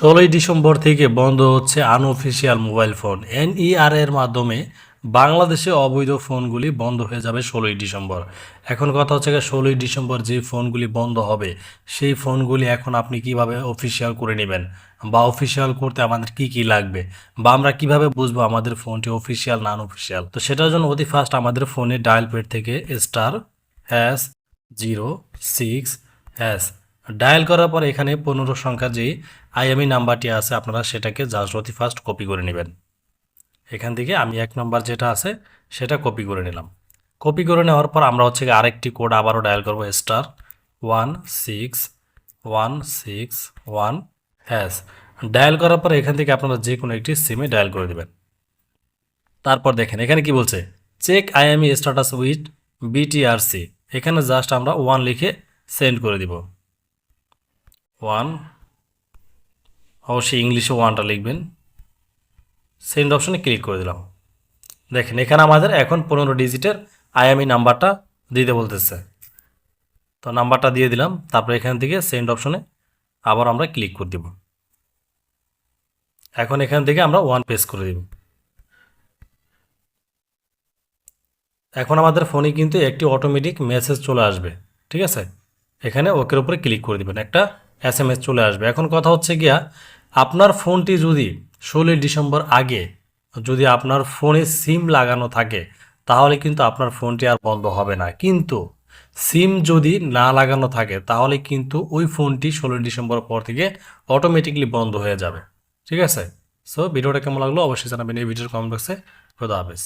ষোলোই ডিসেম্বর থেকে বন্ধ হচ্ছে আনঅফিসিয়াল মোবাইল ফোন। এনইআর এর মাধ্যমে বাংলাদেশে অবৈধ ফোনগুলি বন্ধ হয়ে যাবে ষোলোই ডিসেম্বর। এখন কথা হচ্ছে ষোলোই ডিসেম্বর যে ফোনগুলি বন্ধ হবে, সেই ফোনগুলি এখন আপনি কীভাবে অফিসিয়াল করে নেবেন? বা অফিসিয়াল করতে আমাদের কি কি লাগবে? বা আমরা কীভাবে বুঝব আমাদের ফোনটি অফিসিয়াল না আনঅফিসিয়াল? তো সেটার জন্য অতি ফার্স্ট আমাদের ফোনে ডায়াল পেড থেকে star hash zero six hash dial করার পর এখানে পনেরো সংখ্যার যে আইএমই নাম্বারটি আছে, আপনারা সেটাকে অতি ফার্স্ট কপি করে নেবেন। এখান থেকে আমি এক নম্বর যেটা আছে, সেটা কপি করে নিলাম। কপি করে নেওয়ার পর আমরা হচ্ছে আরেকটি কোড আবারও ডায়াল করব star one six one six one hash dial করার পর এখান থেকে আপনারা যে কোনো একটি সিমে ডায়াল করে দেবেন তারপর দেখেন, এখানে কি বলছে? Check IME status with BTRC এখানে জাস্ট আমরা ওয়ান লিখে সেন্ড করে দিব। ওয়ান। অবশ্যই ইংলিশে ওয়ানটা লিখবেন। সেন্ড অপশনে ক্লিক করে দিলাম। দেখেন, এখানে আমাদের এখন পনেরো ডিজিটের আইএমই নাম্বারটা দিতে বলতেছে। তো নাম্বারটা দিয়ে দিলাম, তারপরে এখান থেকে সেন্ড অপশনে আবার আমরা ক্লিক করে দিব। এখন এখান থেকে আমরা ওয়ান পেজ করে দিব। এখন আমাদের ফোনে কিন্তু একটি অটোমেটিক মেসেজ চলে আসবে, ঠিক আছে? এখানে ওকের উপরে ক্লিক করে দিবেন। একটা এস এম এস চলে আসবে। এখন কথা হচ্ছে গিয়া, আপনার ফোনটি যদি ষোলোই ডিসেম্বর আগে যদি আপনার ফোনে সিম লাগানো থাকে, তাহলে কিন্তু আপনার ফোনটি আর বন্ধ হবে না। কিন্তু সিম যদি না লাগানো থাকে, তাহলে কিন্তু ওই ফোনটি ষোলোই ডিসেম্বর পর থেকে অটোমেটিকলি বন্ধ হয়ে যাবে। ঠিক আছে? সো ভিডিওটা কেমন লাগল অবশ্যই জানাবেন। এই ভিডিওর কমেন্ট বক্সে খোদা হাফেজ।